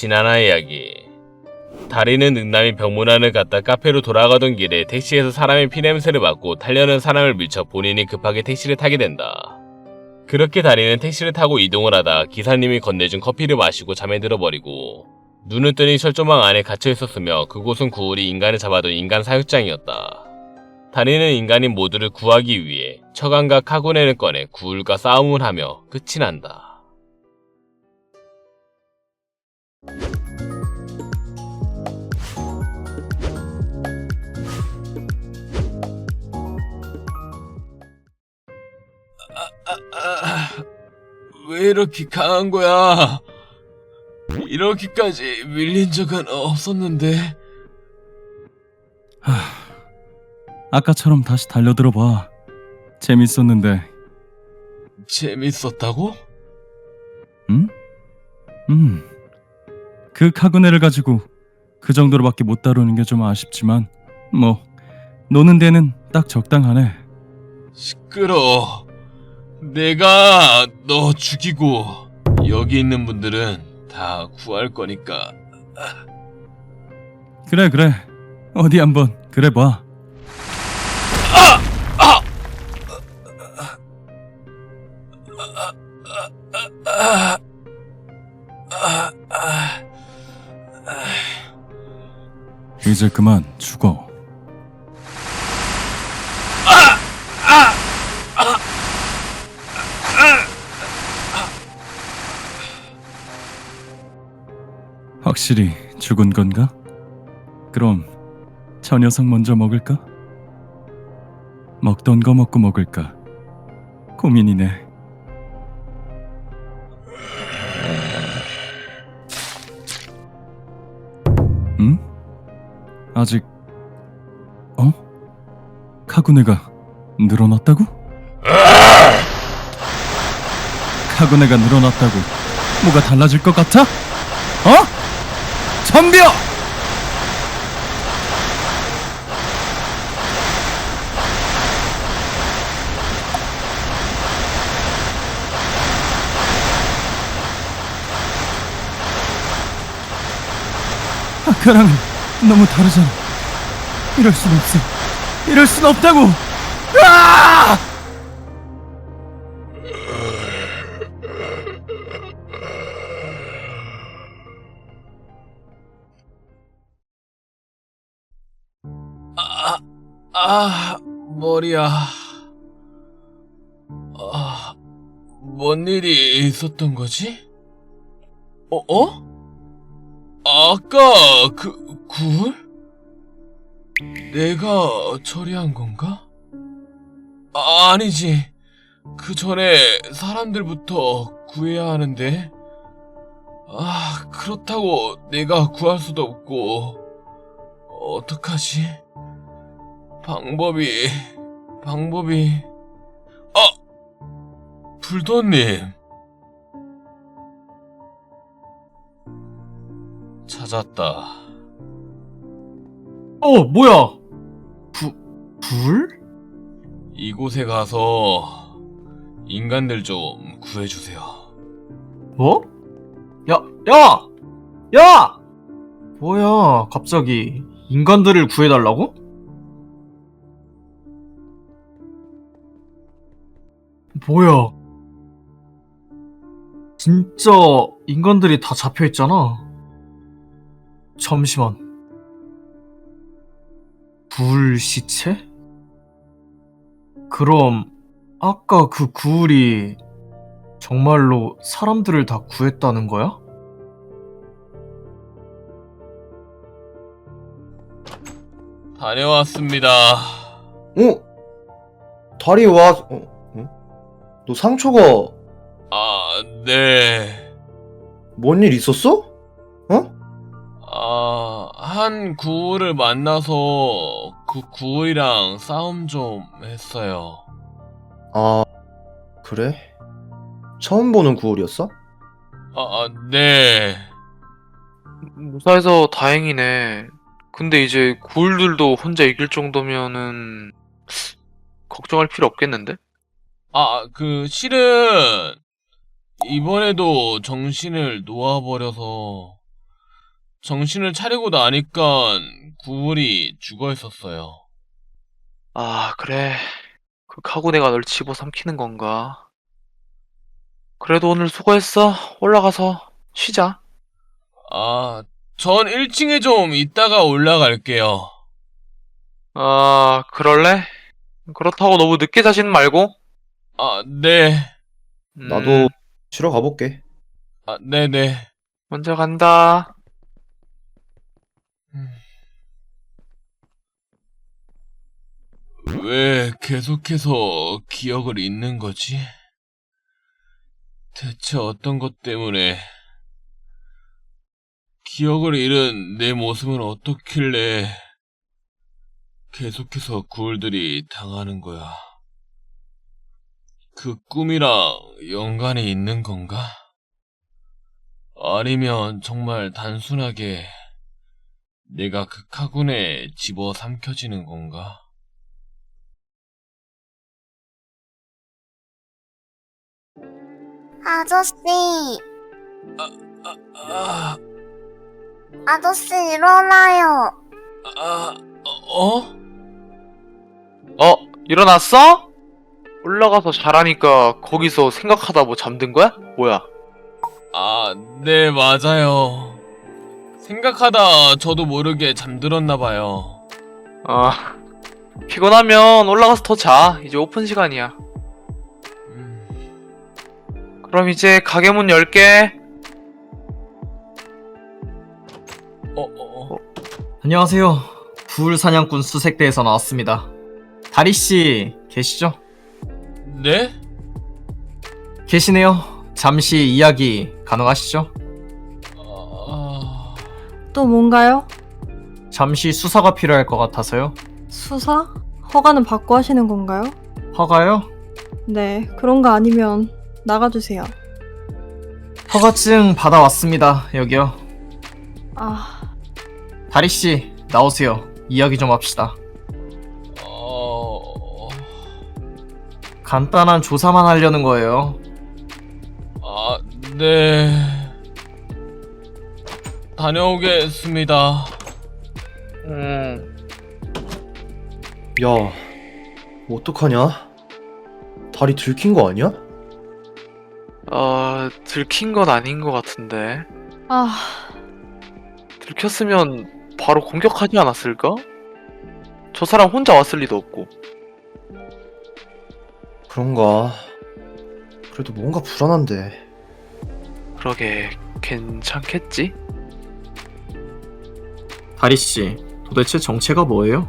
지나나 이야기 다리는 능남이 병문안을 갔다 카페로 돌아가던 길에 택시에서 사람의 피냄새를 맡고 타려는 사람을 밀쳐 본인이 급하게 택시를 타게 된다. 그렇게 다리는 택시를 타고 이동을 하다 기사님이 건네준 커피를 마시고 잠에 들어버리고 눈을 뜨니 철조망 안에 갇혀 있었으며 그곳은 구울이 인간을 잡아둔 인간 사육장이었다. 다리는 인간인 모두를 구하기 위해 처간과 카구네를 꺼내 구울과 싸움을 하며 끝이 난다. 왜 이렇게 강한 거야? 이렇게까지 밀린 적은 없었는데. 아까처럼 다시 달려들어 봐. 재밌었는데. 재밌었다고? 응? 음. 그 카그네를 가지고 그 정도로밖에 못 다루는 게 좀 아쉽지만 뭐 노는 데는 딱 적당하네. 시끄러. 내가 너 죽이고 여기 있는 분들은 다 구할 거니까. 그래 그래. 어디 한번 그래 봐. 이제 그만 죽어. 확실히 죽은 건가? 그럼 저 녀석 먼저 먹을까? 먹던 거 먹고 먹을까? 고민이네. 응? 아직 어? 카구네가 늘어났다고? 카구네가 늘어났다고 뭐가 달라질 것 같아? 어? 덤벼! 아까랑은 너무 다르잖아. 이럴 순 없어. 이럴 순 없다고. 아! 아, 아, 머리야. 아, 뭔 일이 있었던 거지? 어, 어? 아까 그, 굴? 내가 처리한 건가? 아, 아니지. 그 전에 사람들부터 구해야 하는데. 아, 그렇다고 내가 구할 수도 없고. 어떡하지? 방법이, 방법이. 아! 불도님. 찾았다. 어, 뭐야? 부, 불? 이곳에 가서 인간들 좀 구해주세요. 뭐? 야, 야! 야! 뭐야, 갑자기 인간들을 구해달라고? 뭐야? 진짜 인간들이 다 잡혀 있잖아. 잠시만. 불 시체? 그럼 아까 그 구울이 정말로 사람들을 다 구했다는 거야? 다녀왔습니다. 어? 다리 와, 어? 응? 너 상처가 아, 네. 뭔 일 있었어? 어? 아, 한 구울을 만나서 그 구울이랑 싸움 좀 했어요. 아, 그래? 처음 보는 구울이었어? 아, 아, 네. 무사해서 다행이네. 근데 이제 구울들도 혼자 이길 정도면은 걱정할 필요 없겠는데? 아, 그, 실은, 이번에도 정신을 놓아버려서, 정신을 차리고 나니까 구울이 죽어 있었어요. 아, 그래. 그 카구네가 널 집어삼키는 건가? 그래도 오늘 수고했어. 올라가서 쉬자. 아, 전 1층에 좀 있다가 올라갈게요. 아, 그럴래? 그렇다고 너무 늦게 자지는 말고. 아, 네. 음, 나도 쉬러 가볼게. 아, 네네. 먼저 간다. 왜 계속해서 기억을 잃는 거지? 대체 어떤 것 때문에 기억을 잃은 내 모습은 어떻길래 계속해서 구울들이 당하는 거야? 그 꿈이랑 연관이 있는 건가? 아니면 정말 단순하게 내가 그 카군에 집어 삼켜지는 건가? 아저씨, 아, 아저씨 일어나요. 아, 어? 어, 일어났어? 올라가서 자라니까 거기서 생각하다 뭐 잠든 거야? 뭐야? 아, 네, 맞아요. 생각하다 저도 모르게 잠들었나 봐요. 아, 피곤하면 올라가서 더 자. 이제 오픈 시간이야. 음, 그럼 이제 가게 문 열게. 어, 어, 어. 안녕하세요. 구울 사냥꾼 수색대에서 나왔습니다. 다리 씨 계시죠? 네? 계시네요. 잠시 이야기 가능하시죠? 아, 또 뭔가요? 잠시 수사가 필요할 것 같아서요. 수사? 허가는 받고 하시는 건가요? 허가요? 네, 그런 거 아니면 나가주세요. 허가증 받아왔습니다. 여기요. 아, 다리 씨 나오세요. 이야기 좀 합시다. 간단한 조사만 하려는 거예요. 아, 네. 다녀오겠습니다. 음, 야, 어떡하냐? 다리 들킨 거 아니야? 어, 들킨 건 아닌 것 같은데. 아, 들켰으면 바로 공격하지 않았을까? 저 사람 혼자 왔을 리도 없고. 그런가. 그래도 뭔가 불안한데. 그러게, 괜찮겠지? 다리 씨 도대체 정체가 뭐예요?